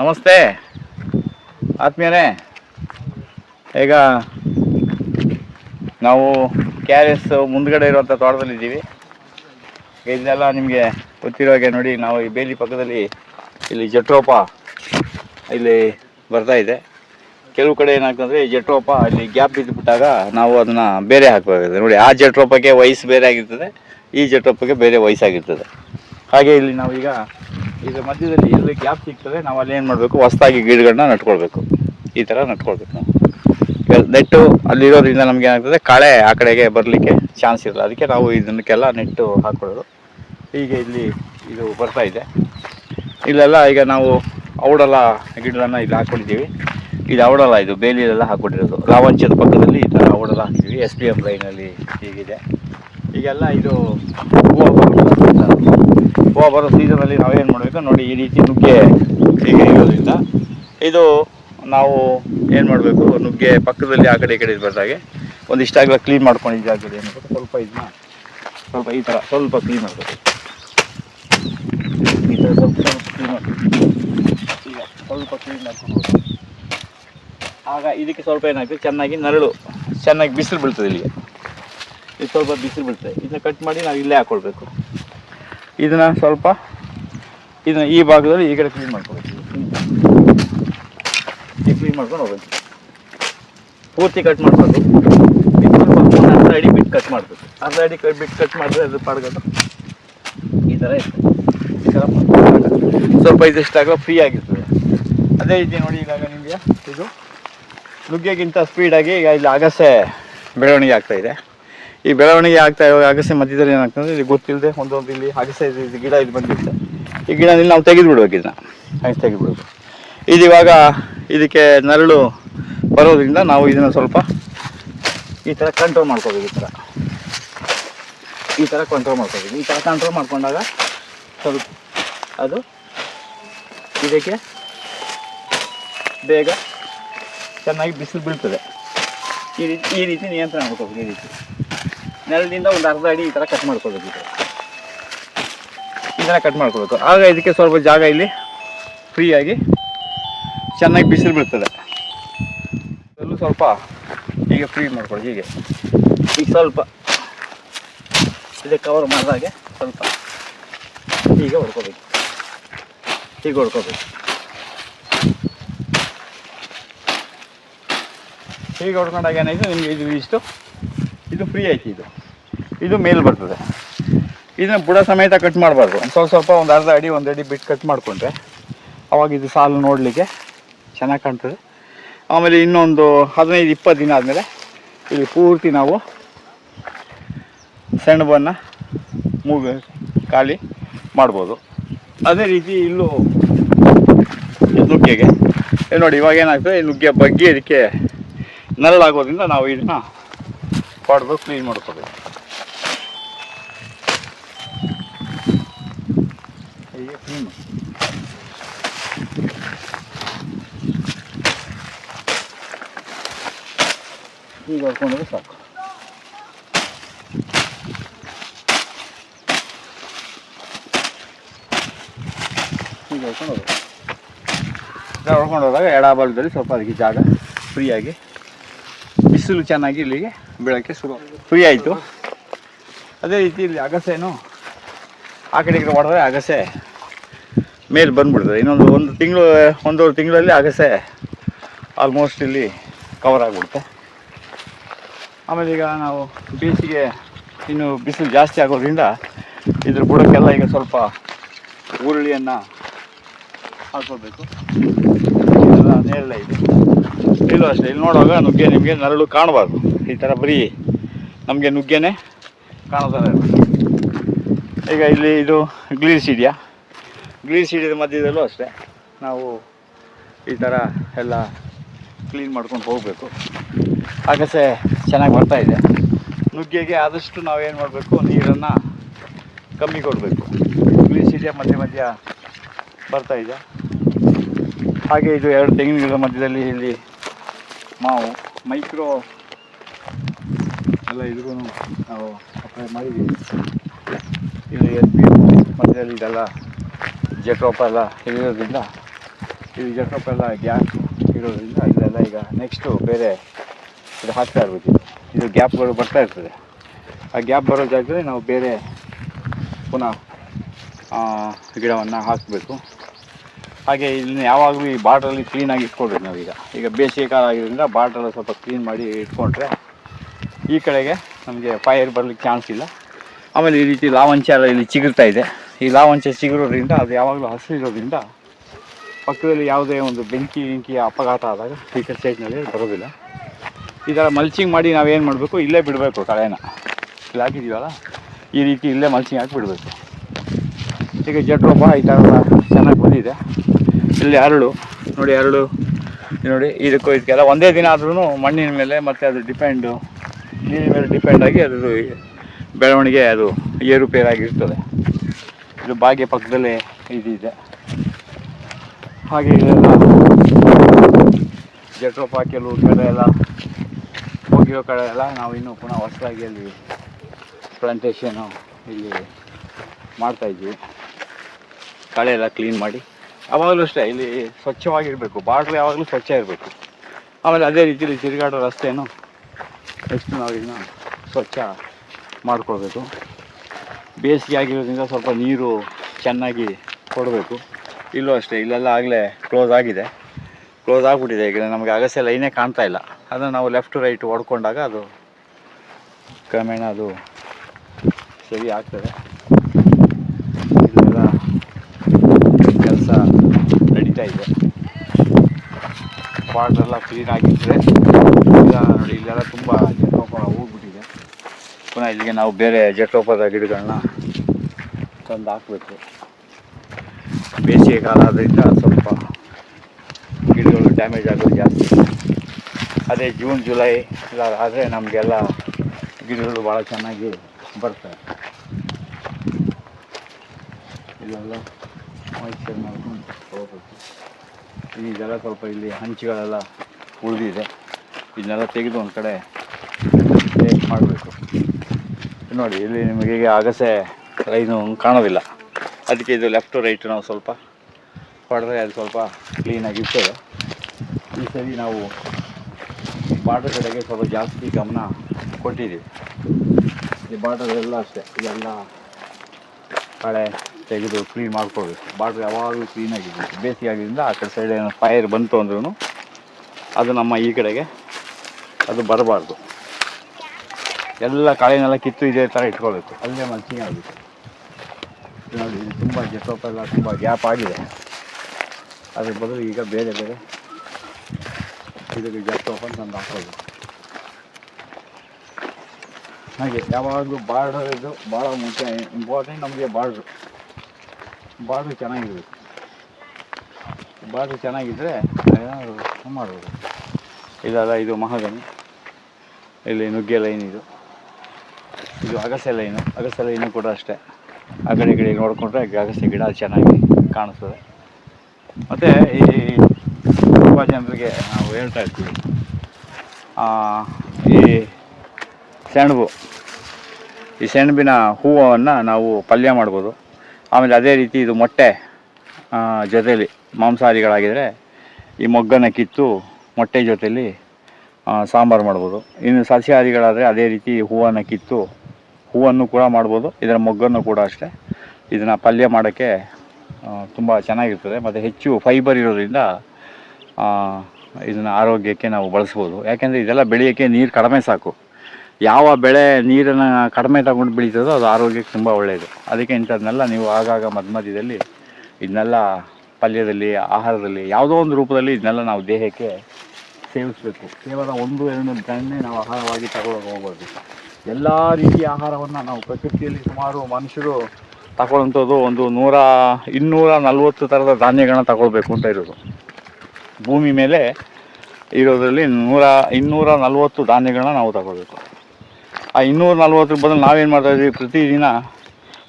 ನಮಸ್ತೆ. ಆತ್ಮೀಯರೇ, ಈಗ ನಾವು ಕೆ ಆರ್ ಎಸ್ ಮುಂದ್ಗಡೆ ಇರುವಂಥ ತೋಟದಲ್ಲಿದ್ದೀವಿ ಇದನ್ನೆಲ್ಲ ನಿಮಗೆ ಗೊತ್ತಿರೋ ಹಾಗೆ ನೋಡಿ, ನಾವು ಈ ಬೇಲಿ ಪಕ್ಕದಲ್ಲಿ ಇಲ್ಲಿ ಜಟ್ರೋಪ ಇಲ್ಲಿ ಬರ್ತಾ ಇದೆ. ಕೆಲವು ಕಡೆ ಏನಾಗ್ತಂದ್ರೆ ಈ ಜಟ್ರೋಪ ಅಲ್ಲಿ ಗ್ಯಾಪ್ ಬಿದ್ದುಬಿಟ್ಟಾಗ ನಾವು ಅದನ್ನ ಬೇರೆ ಹಾಕಬೇಕಾಗುತ್ತೆ. ನೋಡಿ, ಆ ಜಟ್ರೋಪಕ್ಕೆ ವಯಸ್ಸು ಬೇರೆ ಆಗಿರ್ತದೆ, ಈ ಜಟ್ರೋಪಕ್ಕೆ ಬೇರೆ ವಯಸ್ಸಾಗಿರ್ತದೆ. ಹಾಗೆ ಇಲ್ಲಿ ನಾವು ಈಗ ಇದರ ಮಧ್ಯದಲ್ಲಿ ಎಲ್ಲಿ ಗ್ಯಾಪ್ ಸಿಗ್ತದೆ, ನಾವು ಅಲ್ಲಿ ಏನು ಮಾಡಬೇಕು? ಹೊಸದಾಗಿ ಗಿಡಗಳನ್ನ ನಟ್ಕೊಳ್ಬೇಕು. ಈ ಥರ ನಟ್ಕೊಳ್ಬೇಕು ನಾವು. ಈಗ ನೆಟ್ಟು ಅಲ್ಲಿರೋದ್ರಿಂದ ನಮ್ಗೆ ಏನಾಗ್ತದೆ, ಕಳೆ ಆ ಕಡೆಗೆ ಬರಲಿಕ್ಕೆ ಚಾನ್ಸ್ ಇರಲ್ಲ. ಅದಕ್ಕೆ ನಾವು ಇದನ್ನಕ್ಕೆಲ್ಲ ನೆಟ್ಟು ಹಾಕೊಳ್ಳೋದು. ಹೀಗೆ ಇಲ್ಲಿ ಇದು ಬರ್ತಾ ಇದೆ. ಇಲ್ಲೆಲ್ಲ ಈಗ ನಾವು ಔಡಲ ಗಿಡಗಳನ್ನ ಇಲ್ಲಿ ಹಾಕ್ಕೊಂಡಿದ್ದೀವಿ ಇದು ಔಡಲ, ಇದು ಬೇಲಿಯಲ್ಲೆಲ್ಲ ಹಾಕೊಂಡಿರೋದು. ಲಾವಂಚದ ಪಕ್ಕದಲ್ಲಿ ಈ ಥರ ಔಡಲ ಹಾಕಿದ್ವಿ ಎಸ್ ಬಿ ಎಂ ಲೈನಲ್ಲಿ ಹೀಗಿದೆ. ಈಗೆಲ್ಲ ಇದು ಹೂವು ಹೂವು ಬರೋ ಸೀಸನಲ್ಲಿ ನಾವೇನು ಮಾಡಬೇಕು? ನೋಡಿ, ಈ ರೀತಿ ನುಗ್ಗೆ ಹೀಗೆ ಇರೋದ್ರಿಂದ ಇದು ನಾವು ಏನು ಮಾಡಬೇಕು? ನುಗ್ಗೆ ಪಕ್ಕದಲ್ಲಿ ಆ ಕಡೆ ಈ ಕಡೆ ಬರ್ದಾಗೆ ಒಂದಿಷ್ಟಾಗಲ ಕ್ಲೀನ್ ಮಾಡ್ಕೊಂಡು ಇದು ಜಾಗದಲ್ಲಿ ಏನು ಸ್ವಲ್ಪ ಇದನ್ನ ಸ್ವಲ್ಪ ಈ ಥರ ಸ್ವಲ್ಪ ಕ್ಲೀನ್ ಮಾಡಬೇಕು. ಈ ಥರ ಸ್ವಲ್ಪ ಸ್ವಲ್ಪ ಕ್ಲೀನ್ ಮಾಡಬೇಕು. ಈಗ ಸ್ವಲ್ಪ ಕ್ಲೀನ್ ಮಾಡ್ಕೊಬೋದು ಆಗ ಇದಕ್ಕೆ ಸ್ವಲ್ಪ ಏನಾಗ್ತದೆ ಚೆನ್ನಾಗಿ ನರಳು, ಚೆನ್ನಾಗಿ ಬಿಸಿಲು ಬೀಳ್ತದೆ ಇಲ್ಲಿಗೆ. ಇದು ಸ್ವಲ್ಪ ಬಿಸಿ ಬೀಳ್ತದೆ. ಇದನ್ನ ಕಟ್ ಮಾಡಿ ನಾವು ಇಲ್ಲೇ ಹಾಕೊಳ್ಬೇಕು. ಇದನ್ನ ಸ್ವಲ್ಪ ಇದನ್ನ ಈ ಭಾಗದಲ್ಲಿ ಈ ಕಡೆ ಕ್ಲೀನ್ ಮಾಡ್ಕೊಬೇಕು ಈ ಕ್ಲೀನ್ ಮಾಡ್ಕೊಂಡು ಹೋಗ್ಬೇಕು. ಪೂರ್ತಿ ಕಟ್ ಮಾಡ್ಕೊಂಡು ಒಂದು ಅರ್ಧ ಅಡಿ ಬಿಟ್ಟು ಕಟ್ ಮಾಡಬೇಕು. ಅರ್ಧ ಅಡಿ ಕಟ್ ಬಿಟ್ಟು ಕಟ್ ಮಾಡಿದ್ರೆ ಅದು ಪಡ್ಗೋದು ಈ ಥರ ಇರ್ತದೆ. ಈ ಥರ ಸ್ವಲ್ಪ ಫ್ರೀ ಆಗಿರ್ತದೆ. ಅದೇ ರೀತಿ ನೋಡಿ ಇವಾಗ ನಿಮಗೆ ಇದು ನುಗ್ಗೆಗಿಂತ ಸ್ಪೀಡಾಗಿ ಈಗ ಇಲ್ಲಿ ಅಗಸೆ ಬೆಳವಣಿಗೆ ಆಗ್ತಾ ಇದೆ. ಈ ಬೆಳವಣಿಗೆ ಆಗ್ತಾ ಇರೋ ಅಗಸೆ ಮಧ್ಯದಲ್ಲಿ ಏನಾಗ್ತದೆ ಇಲ್ಲಿ ಗೊತ್ತಿಲ್ಲದೆ ಒಂದೊಂದು ಇಲ್ಲಿ ಅಗಸೆ ಇದು ಗಿಡ ಇದು ಬಂದಿರುತ್ತೆ. ಈ ಗಿಡ ಇಲ್ಲಿ ನಾವು ತೆಗೆದು ಬಿಡ್ಬೇಕು ಇದನ್ನ ಹಾಗೆ ತೆಗೆದು ಬಿಡ್ಬೇಕು ಇದು ಇವಾಗ ಇದಕ್ಕೆ ನರಳು ಬರೋದ್ರಿಂದ ನಾವು ಇದನ್ನು ಸ್ವಲ್ಪ ಈ ಥರ ಕಂಟ್ರೋಲ್ ಮಾಡ್ಕೋಬೇಕು ಈ ಥರ ಈ ಥರ ಕಂಟ್ರೋಲ್ ಮಾಡ್ಕೋಬೇಕು. ಈ ಥರ ಕಂಟ್ರೋಲ್ ಮಾಡ್ಕೊಂಡಾಗ ಸ್ವಲ್ಪ ಅದು ಇದಕ್ಕೆ ಬೇಗ ಚೆನ್ನಾಗಿ ಬಿಸಿಲು ಬೀಳ್ತದೆ. ಈ ರೀತಿ ಈ ರೀತಿ ನಿಯಂತ್ರಣ ಮಾಡ್ಕೋಬೇಕು, ಈ ರೀತಿ. ನೆಲದಿಂದ ಒಂದು ಅರ್ಧ ಅಡಿ ಈ ಥರ ಕಟ್ ಮಾಡ್ಕೊಬೇಕು ಈ ಥರ ಕಟ್ ಮಾಡ್ಕೊಬೇಕು ಆಗ ಇದಕ್ಕೆ ಸ್ವಲ್ಪ ಜಾಗ ಇಲ್ಲಿ ಫ್ರೀಯಾಗಿ ಚೆನ್ನಾಗಿ ಬಿಸಿಲು ಬೀಳ್ತದೆ. ಅದರಲ್ಲೂ ಸ್ವಲ್ಪ ಹೀಗೆ ಫ್ರೀ ಮಾಡ್ಕೊಳ್ಳಿ, ಹೀಗೆ. ಈಗ ಸ್ವಲ್ಪ ಇದಕ್ಕೆ ಕವರ್ ಮಾಡಿದಾಗೆ ಸ್ವಲ್ಪ ಹೀಗೆ ಹೊಡ್ಕೋಬೇಕು. ಹೀಗೆ ಹೊಡ್ಕೋಬೇಕು. ಹೀಗೆ ಹೊಡ್ಕೊಂಡಾಗ ಏನಾಯಿತು? ನಿಮಗೆ ಇದು ಇಷ್ಟು ಇದು ಫ್ರೀ ಐತಿ ಇದು. ಇದು ಮೇಲ್ ಬರ್ತದೆ. ಇದನ್ನ ಬುಡ ಸಮೇತ ಕಟ್ ಮಾಡಬಾರ್ದು. ಒಂದು ಸ್ವಲ್ಪ ಸ್ವಲ್ಪ ಒಂದು ಅರ್ಧ ಅಡಿ, ಒಂದು ಅಡಿ ಬಿಟ್ಟು ಕಟ್ ಮಾಡಿಕೊಂಡ್ರೆ ಅವಾಗ ಇದು ಸಾಲು ನೋಡಲಿಕ್ಕೆ ಚೆನ್ನಾಗಿ ಕಾಣ್ತದೆ. ಆಮೇಲೆ ಇನ್ನೊಂದು ಹದಿನೈದು, ಇಪ್ಪತ್ತು ದಿನ ಆದಮೇಲೆ ಇಲ್ಲಿ ಪೂರ್ತಿ ನಾವು ಸೆಣಬನ್ನು ಮೂಗ ಖಾಲಿ ಮಾಡ್ಬೋದು. ಅದೇ ರೀತಿ ಇಲ್ಲೂ ನುಗ್ಗೆಗೆ. ನೋಡಿ, ಇವಾಗ ಏನಾಗ್ತದೆ? ನುಗ್ಗೆ ಬಗ್ಗೆ ಇದಕ್ಕೆ ನರಳಾಗೋದ್ರಿಂದ ನಾವು ಇದನ್ನ ಹೊಡೆದು ಕ್ಲೀನ್ ಮಾಡ್ಕೋಬೇಕು. ಹೀಗೆ ಕ್ಲೀನ್ ಈಗ ಹೊಡ್ಕೊಂಡ್ರೆ ಸಾಕು. ಈಗ ಹೊಡ್ಕೊಂಡು ಹೋಗ್ಬೇಕು ಈಗ ಹೊಡ್ಕೊಂಡು ಹೋದಾಗ ಎಡಬಲದಲ್ಲಿ ಸ್ವಲ್ಪ ಅದಕ್ಕೆ ಜಾಗ ಫ್ರೀಯಾಗಿ ಬಿಸಿಲು ಚೆನ್ನಾಗಿ ಇಲ್ಲಿಗೆ ಬೀಳೋಕ್ಕೆ ಶುರು ಫ್ರೀ ಆಯಿತು. ಅದೇ ರೀತಿ ಇಲ್ಲಿ ಅಗಸೆನು ಆ ಕಡೆ ಕಡೆ ಹೊಡೆದ್ರೆ ಅಗಸೆ ಮೇಲೆ ಬಂದ್ಬಿಡ್ತದೆ. ಇನ್ನೊಂದು ಒಂದು ತಿಂಗಳು, ಒಂದೂವರೆ ತಿಂಗಳಲ್ಲಿ ಅಗಸೆ ಆಲ್ಮೋಸ್ಟ್ ಇಲ್ಲಿ ಕವರ್ ಆಗಿಬಿಡುತ್ತೆ. ಆಮೇಲೆ ಈಗ ನಾವು ಬೇಸಿಗೆ ಇನ್ನು ಬಿಸಿಲು ಜಾಸ್ತಿ ಆಗೋದ್ರಿಂದ ಇದ್ರ ಬುಡಕ್ಕೆಲ್ಲ ಈಗ ಸ್ವಲ್ಪ ಹುರುಳಿಯನ್ನು ಹಾಕೋಬೇಕು ಇದೆಲ್ಲ ನೇರಳೆ ಇದೆ. ಇಲ್ಲೂ ಅಷ್ಟೇ. ಇಲ್ಲಿ ನೋಡುವಾಗ ನುಗ್ಗೆ ನಿಮಗೆ ನರಳು ಕಾಣಬಾರ್ದು. ಈ ಥರ ಬರೀ ನಮಗೆ ನುಗ್ಗೆನೇ ಕಾಣೋ ಥರ ಈಗ ಇಲ್ಲಿ ಇದು ಗ್ಲೀಸ್ ಇದೆಯಾ ಗ್ಲೀಸ್ ಹಿಡಿದ ಮಧ್ಯದಲ್ಲೂ ಅಷ್ಟೇ. ನಾವು ಈ ಥರ ಎಲ್ಲ ಕ್ಲೀನ್ ಮಾಡ್ಕೊಂಡು ಹೋಗಬೇಕು. ಆಗಸೆ ಚೆನ್ನಾಗಿ ಬರ್ತಾ ಇದೆ. ನುಗ್ಗೆಗೆ ಆದಷ್ಟು ನಾವೇನು ಮಾಡಬೇಕು? ನೀರನ್ನು ಕಮ್ಮಿ ಕೊಡಬೇಕು. ಗ್ಲೀಸ್ ಇದೆಯಾ ಮಧ್ಯ ಮಧ್ಯ ಬರ್ತಾ ಇದೆ. ಹಾಗೆ ಇದು ಎರಡು ತೆಂಗಿನ ಗಿಡದ ಮಧ್ಯದಲ್ಲಿ ಇಲ್ಲಿ ಮಾವು, ಮೈಕ್ರೋ ಎಲ್ಲ ಇದ್ರೂ ನಾವು ಅಪ್ಲೈ ಮಾಡಿದ್ದೀವಿ ಇಲ್ಲಿ ಎಸ್ ಪಿ ಮಧ್ಯದಲ್ಲಿ ಇದೆಲ್ಲ ಜೆಟ್ರೋಪ ಎಲ್ಲ ಇರೋದ್ರಿಂದ ಇದು ಜೆಟ್ರೋಪ ಎಲ್ಲ ಗ್ಯಾಪ್ ಇರೋದ್ರಿಂದ ಇಲ್ಲೆಲ್ಲ ಈಗ ನೆಕ್ಸ್ಟು ಬೇರೆ ಇದು ಹಾಕ್ತಾ ಇರ್ಬೋದು ಇದು. ಇದು ಗ್ಯಾಪ್ಗಳು ಬರ್ತಾ ಇರ್ತದೆ ಆ ಗ್ಯಾಪ್ ಬರೋ ಜಾಗದಲ್ಲಿ ನಾವು ಬೇರೆ ಪುನಃ ಗಿಡವನ್ನು ಹಾಕಬೇಕು ಹಾಗೆ ಇಲ್ಲಿ ಯಾವಾಗಲೂ ಈ ಬಾರ್ಡ್ರಲ್ಲಿ ಕ್ಲೀನಾಗಿ ಇಟ್ಕೊಳ್ಬೇಕು ನಾವೀಗ. ಈಗ ಬೇಸಿಗೆ ಕಾಲ ಆಗಿರೋದ್ರಿಂದ ಬಾರ್ಡ್ರೆಲ್ಲ ಸ್ವಲ್ಪ ಕ್ಲೀನ್ ಮಾಡಿ ಇಟ್ಕೊಂಡ್ರೆ ಈ ಕಡೆಗೆ ನಮಗೆ ಫೈರ್ ಬರಲಿಕ್ಕೆ ಚಾನ್ಸ್ ಇಲ್ಲ. ಆಮೇಲೆ ಈ ರೀತಿ ಲಾವಂಚ ಎಲ್ಲ ಇಲ್ಲಿ ಚಿಗುರ್ತಾ ಇದೆ. ಈ ಲಾವಂಚ ಚಿಗುರೋದ್ರಿಂದ, ಅದು ಯಾವಾಗಲೂ ಹಸಿರೋದ್ರಿಂದ ಪಕ್ಕದಲ್ಲಿ ಯಾವುದೇ ಒಂದು ಬೆಂಕಿ ಬೆಂಕಿಯ ಅಪಘಾತ ಆದಾಗ ಈ ಕಡೆ ಸೈಡ್ನಲ್ಲಿ ಬರೋದಿಲ್ಲ. ಈ ಥರ ಮಲ್ಚಿಂಗ್ ಮಾಡಿ ನಾವೇನು ಮಾಡಬೇಕು? ಇಲ್ಲೇ ಬಿಡಬೇಕು ಕಳೆನ. ಇಲ್ಲಿ ಹಾಕಿದ್ದೀವಲ್ಲ ಈ ರೀತಿ ಇಲ್ಲೇ ಮಲ್ಚಿಂಗ್ ಹಾಕಿ ಬಿಡಬೇಕು. ಈಗ ಜಡ್ರೊಬ್ಬ ಈ ಥರ ಚೆನ್ನಾಗಿ ಬಂದಿದೆ. ಇಲ್ಲಿ ಅರಳು. ನೋಡಿ ಅರಳು. ನೋಡಿ, ಇದಕ್ಕೂ ಇದಕ್ಕೆಲ್ಲ ಒಂದೇ ದಿನ ಆದ್ರೂ ಮಣ್ಣಿನ ಮೇಲೆ ಮತ್ತೆ ಅದು ಡಿಪೆಂಡು ನೀರಿನ ಮೇಲೆ ಡಿಪೆಂಡ್ ಆಗಿ ಅದು ಬೆಳವಣಿಗೆ ಅದು ಏರುಪೇರಾಗಿರ್ತದೆ. ಇದು ಬಾಗೆ ಪಕ್ಕದಲ್ಲಿ ಇದಿದೆ ಹಾಗೆ ಇದೆಲ್ಲ ಜಟ್ರೋಪ ಕೆಲವು ಕಡೆ ಎಲ್ಲ, ಹೋಗಿರೋ ಕಡೆ ಎಲ್ಲ ನಾವು ಇನ್ನೂ ಪುನಃ ಹೊಸದಾಗಿ ಅಲ್ಲಿ ಪ್ಲಾಂಟೇಶನು ಇಲ್ಲಿ ಮಾಡ್ತಾಯಿದ್ವಿ ಕಳೆ ಎಲ್ಲ ಕ್ಲೀನ್ ಮಾಡಿ. ಯಾವಾಗಲೂ ಅಷ್ಟೇ, ಇಲ್ಲಿ ಸ್ವಚ್ಛವಾಗಿರಬೇಕು ಬಾರ್ಡರ್ ಯಾವಾಗಲೂ ಸ್ವಚ್ಛ ಇರಬೇಕು. ಆಮೇಲೆ ಅದೇ ರೀತಿಯಲ್ಲಿ ತಿರುಗಾಡೋ ರಸ್ತೆಯನ್ನು ಎಷ್ಟು ನಾವು ಇದನ್ನ ಸ್ವಚ್ಛ ಮಾಡ್ಕೊಳ್ಬೇಕು. ಬೇಸಿಗೆ ಆಗಿರೋದ್ರಿಂದ ಸ್ವಲ್ಪ ನೀರು ಚೆನ್ನಾಗಿ ಕೊಡಬೇಕು. ಇಲ್ಲೂ ಅಷ್ಟೇ, ಇಲ್ಲೆಲ್ಲ ಆಗಲೇ ಕ್ಲೋಸ್ ಆಗಿದೆ. ಕ್ಲೋಸ್ ಆಗಿಬಿಟ್ಟಿದೆ, ಈಗ ನಮಗೆ ಅಗಸೆ ಲೈನೇ ಕಾಣ್ತಾ ಇಲ್ಲ. ಅದನ್ನು ನಾವು ಲೆಫ್ಟ್ ರೈಟ್ ಹೊಡ್ಕೊಂಡಾಗ ಅದು ಕ್ರಮೇಣ ಅದು ಸರಿ ಆಗ್ತದೆ ಇಲ್ಲೆಲ್ಲ ಕೆಲಸ ನಡೀತಾ ಇದೆ ಬಾರ್ಡ್ರೆಲ್ಲ ಕ್ಲೀನ್ ಆಗಿದ್ರೆ ಈಗ ನೋಡಿ, ಇಲ್ಲೆಲ್ಲ ತುಂಬ ಜಟೋಪ ಹೋಗ್ಬಿಟ್ಟಿದೆ. ಪುನಃ ಇಲ್ಲಿಗೆ ನಾವು ಬೇರೆ ಜಟೋಪದ ಗಿಡಗಳನ್ನ ತಂದು ಹಾಕಬೇಕು. ಬೇಸಿಗೆ ಕಾಲ ಆದ್ದರಿಂದ ಸ್ವಲ್ಪ ಗಿಡಗಳು ಡ್ಯಾಮೇಜ್ ಆಗೋದು ಜಾಸ್ತಿ. ಅದೇ ಜೂನ್, ಜುಲೈ ಇಲ್ಲ ಆದರೆ ನಮಗೆಲ್ಲ ಗಿಡಗಳು ಭಾಳ ಚೆನ್ನಾಗಿ ಬರ್ತವೆ. ಇಲ್ಲೆಲ್ಲ ಮಾಯಿಶ್ಚರ್ ಮಾಡ್ಕೊಂಡು ಹೋಗ್ಬೇಕು. ಇದೆಲ್ಲ ಸ್ವಲ್ಪ ಇಲ್ಲಿ ಹಂಚುಗಳೆಲ್ಲ ಉಳಿದಿದೆ. ಇದನ್ನೆಲ್ಲ ತೆಗೆದು ಒಂದು ಕಡೆ ಮಾಡಬೇಕು. ನೋಡಿ, ಇಲ್ಲಿ ನಿಮಗೆ ಈಗ ಅಗಸೆ ಲೈನು ಕಾಣೋದಿಲ್ಲ. ಅದಕ್ಕೆ ಇದು ಲೆಫ್ಟ್ ರೈಟ್ ನಾವು ಸ್ವಲ್ಪ ಹೊಡೆದ್ರೆ ಅದು ಸ್ವಲ್ಪ ಕ್ಲೀನಾಗಿ ಇರ್ತದೆ ಈ ಸರಿ ನಾವು ಬಾರ್ಡರ್ ಕಡೆಗೆ ಸ್ವಲ್ಪ ಜಾಸ್ತಿ ಗಮನ ಕೊಟ್ಟಿದ್ದೀವಿ. ಈ ಬಾರ್ಡರ್ ಎಲ್ಲ ಅಷ್ಟೇ. ಇದೆಲ್ಲ ಕಳೆ ತೆಗೆದು ಕ್ಲೀನ್ ಮಾಡ್ಕೊಳ್ಬೇಕು. ಬಾಟ್ರ್ ಯಾವಾಗಲೂ ಕ್ಲೀನಾಗಿರಬೇಕು ಬೇಸಿಗೆ ಆಗಿದ್ದರಿಂದ ಆ ಕಡೆ ಸೈಡ್ ಏನೋ ಫೈರ್ ಬಂತು ಅಂದ್ರೂ ಅದು ನಮ್ಮ ಈ ಕಡೆಗೆ ಅದು ಬರಬಾರ್ದು. ಎಲ್ಲ ಕಾಳಿನೆಲ್ಲ ಕಿತ್ತು ಇದೇ ಥರ ಇಟ್ಕೊಳ್ಬೇಕು. ಅಲ್ಲೇ ಮಲ್ಚಿಂಗ್ ಆಗಬೇಕು ನೋಡಿ, ಇದು ತುಂಬ ಜೆಟೋಪ್ ಎಲ್ಲ ತುಂಬ ಗ್ಯಾಪ್ ಆಗಿದೆ. ಅದ್ರ ಬದಲು ಈಗ ಬೇರೆ ಬೇರೆ ಇದಕ್ಕೆ ಜೆಟೋಪ್ ಅಂತ ತಂದು ಹಾಕೋದು ಹಾಗೆ ಯಾವಾಗಲೂ ಬಾರ್ಡರ್ ಇದು ಭಾಳ ಮುಖ್ಯ ಇಂಪಾರ್ಟೆಂಟ್ ನಮಗೆ ಬಾರ್ಡ್ರು. ಬಾರ್ಡ್ರು ಚೆನ್ನಾಗಿರ್ಬೇಕು ಬಾಡ್ರು ಚೆನ್ನಾಗಿದ್ದರೆ ಏನಾದರೂ ಮಾಡ್ಬೋದು. ಇದಲ್ಲ ಇದು ಮಹಾಗನಿ ಇಲ್ಲಿ ನುಗ್ಗೆ ಲೈನ್ ಇದು. ಇದು ಅಗಸೆ ಲೈನು. ಅಗಸೆ ಲೈನು ಕೂಡ ಅಷ್ಟೇ. ಆ ಕಡೆ ಈ ಕಡೆ ನೋಡಿಕೊಂಡ್ರೆ ಅಗಸೆ ಗಿಡ ಚೆನ್ನಾಗಿ ಕಾಣಿಸ್ತದೆ. ಮತ್ತು ಈ ತುಂಬ ಜನರಿಗೆ ನಾವು ಹೇಳ್ತಾ ಇರ್ತೀವಿ. ಈ ಸೆಣಬು. ಈ ಸೆಣಬಿನ ಹೂವನ್ನು ನಾವು ಪಲ್ಯ ಮಾಡ್ಬೋದು. ಆಮೇಲೆ ಅದೇ ರೀತಿ ಇದು ಮೊಟ್ಟೆ ಜೊತೆಯಲ್ಲಿ ಮಾಂಸಾಹಾರಿಗಳಾಗಿದ್ದರೆ ಈ ಮೊಗ್ಗನ್ನು ಕಿತ್ತು ಮೊಟ್ಟೆ ಜೊತೆಯಲ್ಲಿ ಸಾಂಬಾರು ಮಾಡ್ಬೋದು. ಇನ್ನು ಸಸ್ಯಾಹಾರಿಗಳಾದರೆ ಅದೇ ರೀತಿ ಹೂವನ್ನು ಕಿತ್ತು ಹೂವನ್ನು ಕೂಡ ಮಾಡ್ಬೋದು. ಇದರ ಮೊಗ್ಗನ್ನು ಕೂಡ ಅಷ್ಟೇ. ಇದನ್ನು ಪಲ್ಯ ಮಾಡೋಕ್ಕೆ ತುಂಬ ಚೆನ್ನಾಗಿರ್ತದೆ. ಮತ್ತು ಹೆಚ್ಚು ಫೈಬರ್ ಇರೋದ್ರಿಂದ ಇದನ್ನು ಆರೋಗ್ಯಕ್ಕೆ ನಾವು ಬಳಸ್ಬೋದು. ಯಾಕೆಂದರೆ ಇದೆಲ್ಲ ಬೆಳೆಯೋಕ್ಕೆ ನೀರು ಕಡಿಮೆ ಸಾಕು. ಯಾವ ಬೆಳೆ ನೀರನ್ನು ಕಡಿಮೆ ತಗೊಂಡು ಬೆಳೀತದೋ ಅದು ಆರೋಗ್ಯಕ್ಕೆ ತುಂಬ ಒಳ್ಳೆಯದು ಅದಕ್ಕೆ ಇಂಥದ್ದನ್ನೆಲ್ಲ ನೀವು ಆಗಾಗ ಮಧ್ಯ ಮಧ್ಯದಲ್ಲಿ ಇದನ್ನೆಲ್ಲ ಪಲ್ಯದಲ್ಲಿ, ಆಹಾರದಲ್ಲಿ ಯಾವುದೋ ಒಂದು ರೂಪದಲ್ಲಿ ಇದನ್ನೆಲ್ಲ ನಾವು ದೇಹಕ್ಕೆ ಸೇವಿಸಬೇಕು. ಕೇವಲ ಒಂದು, ಎರಡು ಗಣ್ಣೆ ನಾವು ಆಹಾರವಾಗಿ ತಗೊಳ್ಳೋಕೆ ಹೋಗ್ಬೋದು ಎಲ್ಲ ರೀತಿಯ ಆಹಾರವನ್ನು ನಾವು ಪ್ರಕೃತಿಯಲ್ಲಿ ಸುಮಾರು ಮನುಷ್ಯರು ತಗೊಳ್ಳೋಂಥದ್ದು ಒಂದು ನೂರ, ಇನ್ನೂರ ನಲ್ವತ್ತು ಥರದ ಧಾನ್ಯಗಳನ್ನ ತಗೊಳ್ಬೇಕು ಅಂತ ಇರೋದು. ಭೂಮಿ ಮೇಲೆ ಇರೋದರಲ್ಲಿ ನೂರ, ಇನ್ನೂರ ನಲ್ವತ್ತು ಧಾನ್ಯಗಳನ್ನ ನಾವು ತಗೋಬೇಕು ಆ ಇನ್ನೂರ ನಲ್ವತ್ತು ಬದಲು ನಾವೇನು ಮಾಡ್ತಾ ಇದ್ದೀವಿ? ಪ್ರತಿದಿನ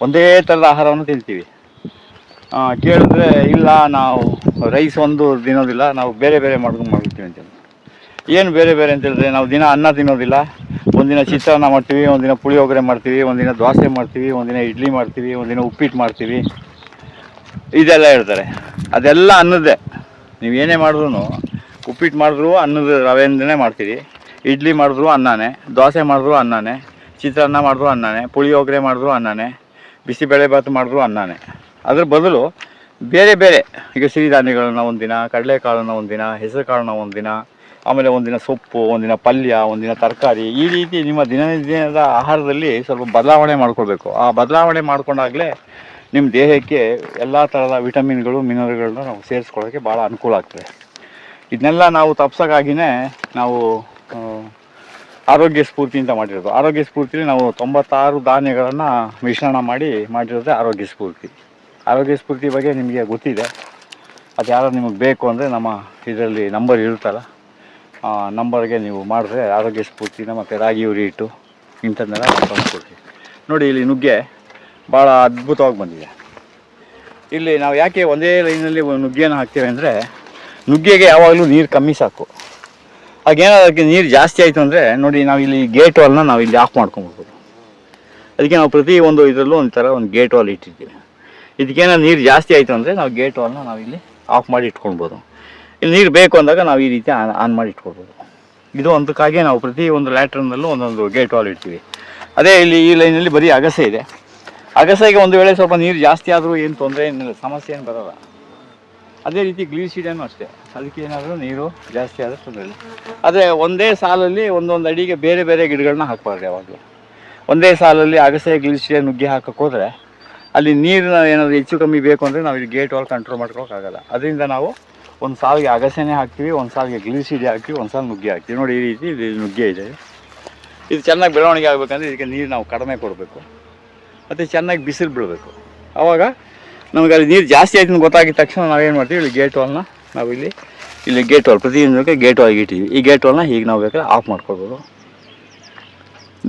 ಒಂದೇ ಥರದ ಆಹಾರವನ್ನು ತಿಂತೀವಿ. ಕೇಳಿದ್ರೆ ಇಲ್ಲ, ನಾವು ರೈಸ್ ಒಂದು ತಿನ್ನೋದಿಲ್ಲ, ನಾವು ಬೇರೆ ಬೇರೆ ಮಾಡ್ಕೊಂಡು ಮಾಡ್ತೀವಿ ಅಂತೇಳಿ ಏನು ಬೇರೆ ಬೇರೆ ಅಂತ ಹೇಳಿದ್ರೆ, ನಾವು ದಿನ ಅನ್ನ ತಿನ್ನೋದಿಲ್ಲ. ಒಂದಿನ ಚಿತ್ರಾನ್ನ ಮಾಡ್ತೀವಿ, ಒಂದಿನ ಪುಳಿಯೋಗರೆ ಮಾಡ್ತೀವಿ, ಒಂದಿನ ದೋಸೆ ಮಾಡ್ತೀವಿ, ಒಂದಿನ ಇಡ್ಲಿ ಮಾಡ್ತೀವಿ, ಒಂದಿನ ಉಪ್ಪಿಟ್ಟು ಮಾಡ್ತೀವಿ. ಇದೆಲ್ಲ ಹೇಳ್ತಾರೆ. ಅದೆಲ್ಲ ಅನ್ನದ್ದೇ ನೀವು ಏನೇ ಮಾಡಿದ್ರು ಉಪ್ಪಿಟ್ಟು ಮಾಡಿದ್ರು ಅನ್ನದ ರವೆಯಿಂದನೇ ಮಾಡ್ತೀರಿ. ಇಡ್ಲಿ ಮಾಡಿದ್ರು ಅನ್ನನೇ, ದೋಸೆ ಮಾಡಿದ್ರು ಅನ್ನನೇ, ಚಿತ್ರಾನ್ನ ಮಾಡಿದ್ರು ಅನ್ನನೇ, ಪುಳಿಯೋಗರೆ ಮಾಡಿದ್ರು ಅನ್ನನೇ ಬಿಸಿಬೇಳೆಭಾತು ಮಾಡಿದ್ರು ಅನ್ನನೇ. ಅದ್ರ ಬದಲು ಬೇರೆ ಬೇರೆ, ಈಗ ಸಿರಿಧಾನ್ಯಗಳನ್ನ ಒಂದಿನ, ಕಡಲೆಕಾಳನ್ನ ಒಂದಿನ ಹೆಸರು ಕಾಳನ್ನ ಒಂದಿನ, ಆಮೇಲೆ ಒಂದಿನ ಸೊಪ್ಪು, ಒಂದಿನ ಪಲ್ಯ, ಒಂದಿನ ತರಕಾರಿ, ಈ ರೀತಿ ನಿಮ್ಮ ದಿನನಿತ್ಯದ ಆಹಾರದಲ್ಲಿ ಸ್ವಲ್ಪ ಬದಲಾವಣೆ ಮಾಡ್ಕೊಳ್ಬೇಕು. ಆ ಬದಲಾವಣೆ ಮಾಡಿಕೊಂಡಾಗಲೇ ನಿಮ್ಮ ದೇಹಕ್ಕೆ ಎಲ್ಲ ಥರದ ವಿಟಮಿನ್ಗಳು, ಮಿನರಲ್ಗಳನ್ನ ನಾವು ಸೇರಿಸ್ಕೊಳ್ಳೋಕ್ಕೆ ಭಾಳ ಅನುಕೂಲ ಆಗ್ತದೆ. ಇದನ್ನೆಲ್ಲ ನಾವು ತಪ್ಸೋಕ್ಕಾಗಿಯೇ ನಾವು ಆರೋಗ್ಯ ಸ್ಫೂರ್ತಿ ಅಂತ ಮಾಡಿರೋದು. ಆರೋಗ್ಯ ಸ್ಫೂರ್ತಿಲಿ ನಾವು ತೊಂಬತ್ತಾರು ಧಾನ್ಯಗಳನ್ನು ಮಿಶ್ರಣ ಮಾಡಿ ಮಾಡಿರೋದೇ ಆರೋಗ್ಯ ಸ್ಫೂರ್ತಿ. ಆರೋಗ್ಯ ಸ್ಫೂರ್ತಿ ಬಗ್ಗೆ ನಿಮಗೆ ಗೊತ್ತಿದೆ. ಅದು ಯಾರು ನಿಮಗೆ ಬೇಕು ಅಂದರೆ ನಮ್ಮ ಇದರಲ್ಲಿ ನಂಬರ್ ಇರುತ್ತಲ್ಲ ನಂಬರ್ಗೆ ನೀವು ಮಾಡಿದ್ರೆ ಆರೋಗ್ಯ ಸ್ಫೂರ್ತಿನ ಮತ್ತು ರಾಗಿ ಉರಿ ಹಿಟ್ಟು ಇಂಥದ್ದನ್ನೆಲ್ಲ ತಂದುಕೊಡ್ತೀವಿ. ನೋಡಿ, ಇಲ್ಲಿ ನುಗ್ಗೆ ಭಾಳ ಅದ್ಭುತವಾಗಿ ಬಂದಿದೆ. ಇಲ್ಲಿ ನಾವು ಯಾಕೆ ಒಂದೇ ಲೈನಲ್ಲಿ ನುಗ್ಗೆಯನ್ನು ಹಾಕ್ತೀವಿ ಅಂದರೆ, ನುಗ್ಗೆಗೆ ಯಾವಾಗಲೂ ನೀರು ಕಮ್ಮಿ ಸಾಕು. ಹಾಗೇನಾದ್ರು ಅದಕ್ಕೆ ನೀರು ಜಾಸ್ತಿ ಆಯಿತು ಅಂದರೆ ನೋಡಿ ನಾವು ಇಲ್ಲಿ ಗೇಟ್ ವಾಲ್ನ ನಾವು ಇಲ್ಲಿ ಆಫ್ ಮಾಡ್ಕೊಂಬಿಡ್ಬೋದು ಅದಕ್ಕೆ ನಾವು ಪ್ರತಿ ಒಂದು ಇದರಲ್ಲೂ ಒಂದು ಥರ ಒಂದು ಗೇಟ್ ವಾಲ್ ಇಟ್ಟಿರ್ತೀವಿ. ಇದಕ್ಕೇನೋ ನೀರು ಜಾಸ್ತಿ ಆಯಿತು ಅಂದರೆ ನಾವು ಗೇಟ್ ವಾಲ್ನ ನಾವು ಇಲ್ಲಿ ಆಫ್ ಮಾಡಿ ಇಟ್ಕೊಳ್ಬೋದು. ಇಲ್ಲಿ ನೀರು ಬೇಕು ಅಂದಾಗ ನಾವು ಈ ರೀತಿ ಆನ್ ಆನ್ ಮಾಡಿ ಇಟ್ಕೊಳ್ಬೋದು. ಇದು ಒಂದಕ್ಕಾಗಿ ನಾವು ಪ್ರತಿ ಒಂದು ಲ್ಯಾಟ್ರನ್ನಲ್ಲೂ ಒಂದೊಂದು ಗೇಟ್ ವಾಲ್ ಇಡ್ತೀವಿ. ಅದೇ ಇಲ್ಲಿ ಈ ಲೈನಲ್ಲಿ ಬರೀ ಅಗಸೆ ಇದೆ. ಅಗಸೆಗೆ ಒಂದು ವೇಳೆ ಸ್ವಲ್ಪ ನೀರು ಜಾಸ್ತಿ ಆದರೂ ಏನು ತೊಂದರೆ ಏನಿಲ್ಲ, ಸಮಸ್ಯೆ ಏನು ಬರೋಲ್ಲ. ಅದೇ ರೀತಿ ಗ್ಲೀಸಿಡನ್ನು ಅಷ್ಟೇ. ಅದಕ್ಕೆ ಏನಾದರೂ ನೀರು ಜಾಸ್ತಿ ಆದರೆ ತೊಂದರೆ ಇಲ್ಲ. ಆದರೆ ಒಂದೇ ಸಾಲಲ್ಲಿ ಒಂದೊಂದು ಅಡಿಗೆ ಬೇರೆ ಬೇರೆ ಗಿಡಗಳನ್ನ ಹಾಕ್ಬಾರ್ದು ಯಾವಾಗಲೂ. ಒಂದೇ ಸಾಲಲ್ಲಿ ಅಗಸೆ ಗ್ಲೀಸಿಡೆ ನುಗ್ಗಿ ಹಾಕಕ್ಕೆ ಹೋದರೆ ಅಲ್ಲಿ ನೀರನ್ನ ಏನಾದರೂ ಹೆಚ್ಚು ಕಮ್ಮಿ ಬೇಕು ಅಂದರೆ ನಾವು ಇಲ್ಲಿ ಗೇಟ್ ವಾಲ್ ಕಂಟ್ರೋಲ್ ಮಾಡ್ಕೊಳಕ್ಕಾಗಲ್ಲ ಅದರಿಂದ ನಾವು ಒಂದು ಸಾಲಿಗೆ ಅಗಸೆನೇ ಹಾಕ್ತೀವಿ, ಒಂದು ಸಾಲಿಗೆ ಗ್ಲೀಸಿಡೆ ಹಾಕ್ತೀವಿ, ಒಂದು ಸಾಲ ನುಗ್ಗೆ ಹಾಕ್ತೀವಿ. ನೋಡಿ ಈ ರೀತಿ ಇದು ನುಗ್ಗೆ ಇದೆ. ಇದು ಚೆನ್ನಾಗಿ ಬೆಳವಣಿಗೆ ಆಗಬೇಕಂದ್ರೆ ಇದಕ್ಕೆ ನೀರು ನಾವು ಕಡಿಮೆ ಕೊಡಬೇಕು. ಮತ್ತು ಚೆನ್ನಾಗಿ ಬಿಸಿಲು ಬೀಳಬೇಕು ಆವಾಗ ನಮಗೆ ಅಲ್ಲಿ ನೀರು ಜಾಸ್ತಿ ಆಯ್ತು ಅಂತ ಗೊತ್ತಾಗಿದ ತಕ್ಷಣ ನಾವೇನು ಮಾಡ್ತೀವಿ ಇಲ್ಲಿ ಗೇಟ್ ವಾಲ್ನ ನಾವು ಇಲ್ಲಿ ಇಲ್ಲಿ ಗೇಟ್ ವಾಲ್ ಪ್ರತಿಯೊಂದಕ್ಕೆ ಗೇಟ್ ವಾಲ್ಗೆ ಇಟ್ಟಿದ್ದೀವಿ ಈ ಗೇಟ್ ವಾಲ್ನ ಹೀಗೆ ನಾವು ಬೇಕಾದ್ರೆ ಆಫ್ ಮಾಡ್ಕೊಳ್ಬೋದು.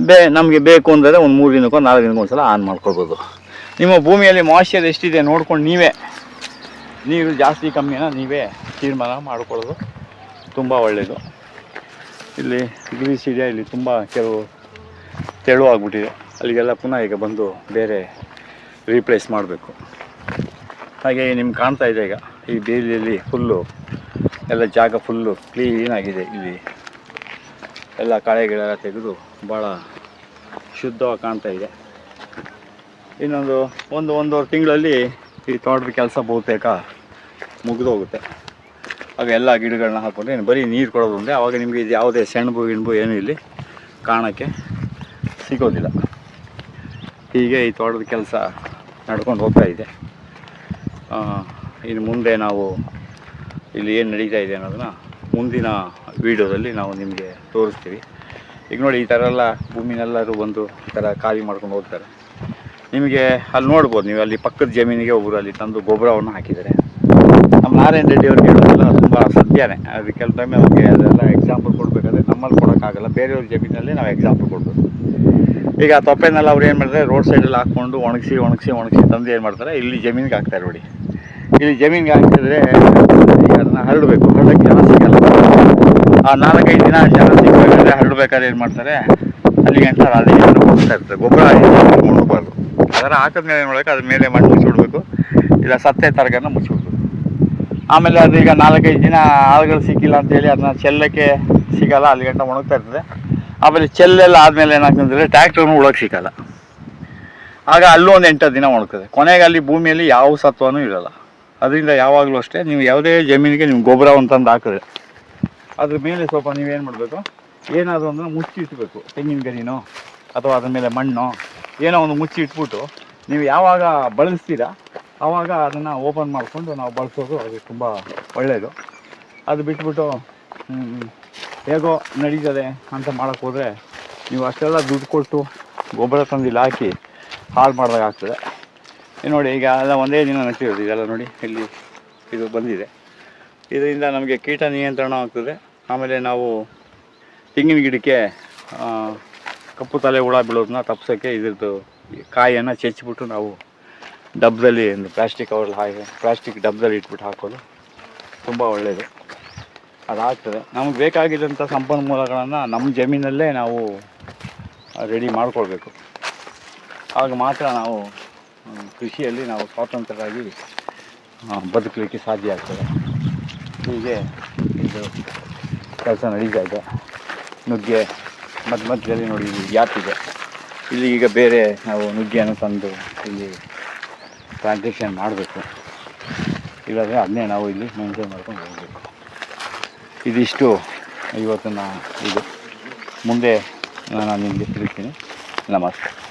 ಬೇ, ನಮಗೆ ಬೇಕು ಅಂದರೆ ಒಂದು ಮೂರು ದಿನಕ್ಕೋ ನಾಲ್ಕು ದಿನಕ್ಕೋ ಒಂದು ಸಲ ಆನ್ ಮಾಡ್ಕೊಳ್ಬೋದು. ನಿಮ್ಮ ಭೂಮಿಯಲ್ಲಿ ಮಾಯಶ್ಚರ್ ಎಷ್ಟಿದೆ ನೋಡ್ಕೊಂಡು ನೀವೇ. ನೀರು ಜಾಸ್ತಿ ಕಮ್ಮಿನ ನೀವೇ ತೀರ್ಮಾನ ಮಾಡ್ಕೊಳ್ಳೋದು. ತುಂಬ ಒಳ್ಳೆಯದು ಇಲ್ಲಿ ಗ್ರೀಸ್ ಇದೆ ಇಲ್ಲಿ ತುಂಬ ಕೆಲವು ತೆಳು ಆಗಿಬಿಟ್ಟಿದೆ ಅಲ್ಲಿಗೆಲ್ಲ ಪುನಃ ಈಗ ಬಂದು ಬೇರೆ ರೀಪ್ಲೇಸ್ ಮಾಡಬೇಕು. ಹಾಗೆ ನಿಮ್ಗೆ ಕಾಣ್ತಾ ಇದೆ ಈಗ. ಈ ಬೇಲಿಯಲ್ಲಿ ಫುಲ್ಲು ಎಲ್ಲ ಜಾಗ ಫುಲ್ಲು ಕ್ಲೀನಾಗಿದೆ ಇಲ್ಲಿ. ಎಲ್ಲ ಕಳೆಗಳೆಲ್ಲ ತೆಗೆದು ಭಾಳ ಶುದ್ಧವಾಗಿ ಕಾಣ್ತಾ ಇದೆ. ಇನ್ನೊಂದು ಒಂದು ಒಂದೂವರೆ ತಿಂಗಳಲ್ಲಿ ಈ ತೋಟದ ಕೆಲಸ ಬಹುತೇಕ ಮುಗಿದೋಗುತ್ತೆ. ಆಗ ಎಲ್ಲ ಗಿಡಗಳನ್ನ ಹಾಕ್ಕೊಂಡ್ರೆ ಏನು ಬರೀ ನೀರು ಕೊಡೋದು ಅಂದರೆ ಆವಾಗ ನಿಮಗೆ ಇದು ಯಾವುದೇ ಸೆಣಬು ಗಿಣ್ಬು ಏನೂ ಇಲ್ಲಿ ಕಾಣೋಕ್ಕೆ ಸಿಗೋದಿಲ್ಲ. ಹೀಗೆ ಈ ತೋಟದ ಕೆಲಸ ನಡ್ಕೊಂಡು ಹೋಗ್ತಾ ಇದೆ. ಆ, ಇನ್ನು ಮುಂದೆ ನಾವು ಇಲ್ಲಿ ಏನು ನಡೀತಾ ಇದೆ ಅನ್ನೋದನ್ನು ಮುಂದಿನ ವೀಡಿಯೋದಲ್ಲಿ ನಾವು ನಿಮಗೆ ತೋರಿಸ್ತೀವಿ. ಈಗ ನೋಡಿ, ಈ ಥರ ಎಲ್ಲ ಭೂಮಿನೆಲ್ಲರೂ ಬಂದು ಈ ಥರ ಖಾಲಿ ಮಾಡ್ಕೊಂಡು ಹೋಗ್ತಾರೆ. ನಿಮಗೆ ಅಲ್ಲಿ ನೋಡ್ಬೋದು, ನೀವು ಅಲ್ಲಿ ಪಕ್ಕದ ಜಮೀನಿಗೆ ಒಬ್ಬರು ಅಲ್ಲಿ ತಂದು ಗೊಬ್ಬರವನ್ನು ಹಾಕಿದ್ದಾರೆ. ನಮ್ಮ ನಾರಾಯಣ ರೆಡ್ಡಿ ಅವ್ರು ಹೇಳೋದೆಲ್ಲ ತುಂಬ ಸತ್ಯನೇ. ಅದು ಕೆಲವು ಟೈಮ್ ಅವ್ರಿಗೆ ಅದೆಲ್ಲ ಎಕ್ಸಾಂಪಲ್ ಕೊಡಬೇಕಾದ್ರೆ ನಮ್ಮಲ್ಲಿ ಕೊಡೋಕ್ಕಾಗಲ್ಲ. ಬೇರೆಯವ್ರ ಜಮೀನಲ್ಲಿ ನಾವು ಎಕ್ಸಾಂಪಲ್ ಕೊಡ್ಬೋದು ಈಗ ಆ ತೊಪ್ಪೆನೆಲ್ಲ ಅವ್ರು ಏನು ಮಾಡ್ತಾರೆ ರೋಡ್ ಸೈಡಲ್ಲಿ ಹಾಕ್ಕೊಂಡು ಒಣಗಿಸಿ ಒಣಗಿಸಿ ಒಣಗಿಸಿ ತಂದು ಏನು ಮಾಡ್ತಾರೆ, ಇಲ್ಲಿ ಜಮೀನಿಗೆ ಹಾಕ್ತಾರೆ ನೋಡಿ. ಇಲ್ಲಿ ಜಮೀನಿಗೆ ಹಾಕಿದ್ರೆ ಅದನ್ನ ಹರಡಬೇಕು. ಹರಡೋಕ್ಕೆ ಜನ ಸಿಗಲ್ಲ ಆ ನಾಲ್ಕೈದು ದಿನ ಜನ ಸಿಗಬೇಕಾದ್ರೆ ಹರಡ್ಬೇಕಾದ್ರೆ ಏನು ಮಾಡ್ತಾರೆ? ಅಲ್ಲಿಗೆ ಅಂತ ಗಂಟ ಹೋಗ್ತಾ ಇರ್ತದೆ ಗೊಬ್ಬರ ಮುಣಗಬಾರ್ದು ಅದರ ಹಾಕಿದ್ಮೇಲೆ ಏನು ಮಾಡಬೇಕು? ಅದ್ರ ಮೇಲೆ ಮಣ್ಣು ಮುಚ್ಚಿಬಿಡ್ಬೇಕು ಇಲ್ಲ ಸತ್ತೆ ತರಗನ್ನ ಮುಚ್ಚಿಬಿಡ್ಬೇಕು ಆಮೇಲೆ ಅದು ಈಗ ನಾಲ್ಕೈದು ದಿನ ಆಳುಗಳು ಸಿಕ್ಕಿಲ್ಲ ಅಂತೇಳಿ ಅದನ್ನ ಚೆಲ್ಲಕ್ಕೆ ಸಿಗಲ್ಲ, ಅಲ್ಲಿ ಗಂಟ ಒಣಗ್ತಾ ಇರ್ತದೆ. ಆಮೇಲೆ ಚೆಲ್ಲೆಲ್ಲ ಆದಮೇಲೆ ಏನಾಗ್ತಂದ್ರೆ ಟ್ಯಾಕ್ಟ್ರನ್ನು ಉಳಕ್ಕೆ ಸಿಗಲ್ಲ. ಆಗ ಅಲ್ಲೂ ಒಂದು ಎಂಟು ದಿನ ಒಣಗ್ತದೆ. ಕೊನೆಗೆ ಅಲ್ಲಿ ಭೂಮಿಯಲ್ಲಿ ಯಾವ ಸತ್ವನೂ ಇರಲ್ಲ. ಅದರಿಂದ ಯಾವಾಗಲೂ ಅಷ್ಟೇ, ನೀವು ಯಾವುದೇ ಜಮೀನಿಗೆ ನೀವು ಗೊಬ್ಬರ ಅಂತಂದು ಹಾಕಿದ್ರೆ ಅದ್ರ ಮೇಲೆ ಸ್ವಲ್ಪ ನೀವೇನು ಮಾಡಬೇಕು? ಏನಾದರೂ ಒಂದು ಮುಚ್ಚಿ ಇಟ್ಬೇಕು ತೆಂಗಿನ ಗರಿನೋ ಅಥವಾ ಅದ್ರ ಮೇಲೆ ಮಣ್ಣು, ಏನೋ ಒಂದು ಮುಚ್ಚಿ ಇಟ್ಬಿಟ್ಟು ನೀವು ಯಾವಾಗ ಬಳಸ್ತೀರಾ ಆವಾಗ ಅದನ್ನು ಓಪನ್ ಮಾಡಿಕೊಂಡು ನಾವು ಬಳಸೋದು ಅದು ತುಂಬ ಒಳ್ಳೆಯದು ಅದು ಬಿಟ್ಬಿಟ್ಟು ಹೇಗೋ ನಡೀತದೆ ಅಂತ ಮಾಡೋಕ್ಕೆ ಹೋದರೆ ನೀವು ಅಷ್ಟೆಲ್ಲ ದುಡ್ಡು ಕೊಟ್ಟು ಗೊಬ್ಬರ ತಂದಿಲ್ಲಿ ಹಾಕಿ ಹಾಳು ಮಾಡಿದಾಗ ಆಗ್ತದೆ. ನೋಡಿ, ಈಗ ಎಲ್ಲ ಒಂದೇ ದಿನ ನಟ್ಟಿರೋದು ಇದೆಲ್ಲ ನೋಡಿ, ಇಲ್ಲಿ ಇದು ಬಂದಿದೆ. ಇದರಿಂದ ನಮಗೆ ಕೀಟ ನಿಯಂತ್ರಣ ಆಗ್ತದೆ. ಆಮೇಲೆ ನಾವು ತೆಂಗಿನ ಗಿಡಕ್ಕೆ ಕಪ್ಪು ತಲೆ ಹುಳ ಬೀಳೋದನ್ನ ತಪ್ಪಿಸೋಕ್ಕೆ ಇದ್ರದ್ದು ಕಾಯಿಯನ್ನು ಚೆಚ್ಚಿಬಿಟ್ಟು ನಾವು ಡಬ್ಬದಲ್ಲಿ ಒಂದು ಪ್ಲಾಸ್ಟಿಕ್ ಅವ್ರಲ್ಲಿ ಹಾಕಿ, ಪ್ಲಾಸ್ಟಿಕ್ ಡಬ್ಬದಲ್ಲಿ ಇಟ್ಬಿಟ್ಟು ಹಾಕೋದು ತುಂಬ ಒಳ್ಳೆಯದು ಅದಾಗ್ತದೆ. ನಮಗೆ ಬೇಕಾಗಿದ್ದಂಥ ಸಂಪನ್ಮೂಲಗಳನ್ನು ನಮ್ಮ ಜಮೀನಲ್ಲೇ ನಾವು ರೆಡಿ ಮಾಡ್ಕೊಳ್ಬೇಕು. ಆಗ ಮಾತ್ರ ನಾವು ಕೃಷಿಯಲ್ಲಿ ನಾವು ಸ್ವಾತಂತ್ರ್ಯರಾಗಿ ಬದುಕಲಿಕ್ಕೆ ಸಾಧ್ಯ ಆಗ್ತದೆ. ಹೀಗೆ ಇದು ಕೆಲಸ ನಡೀತಾ ಇದೆ. ನುಗ್ಗೆ ಮಧ್ಯ ಮಧ್ಯದಲ್ಲಿ ನೋಡಿ, ಇಲ್ಲಿ ಗ್ಯಾಪ್ ಇದೆ. ಇಲ್ಲಿ ಈಗ ಬೇರೆ ನಾವು ನುಗ್ಗೆಯನ್ನು ತಂದು ಇಲ್ಲಿ ಪ್ಲಾಂಟೇಷನ್ ಮಾಡಬೇಕು. ಇಲ್ಲಾಂದರೆ ಅದನ್ನೇ ನಾವು ಇಲ್ಲಿ ಮೇಂಟೈನ್ ಮಾಡ್ಕೊಂಡು ಹೋಗಬೇಕು. ಇದಿಷ್ಟು ಇವತ್ತಿನ ಇದು. ಮುಂದೆ ನಾನು ನಿಮಗೆ ತಿಳಿಸ್ತೀನಿ. ನಮಸ್ತೆ.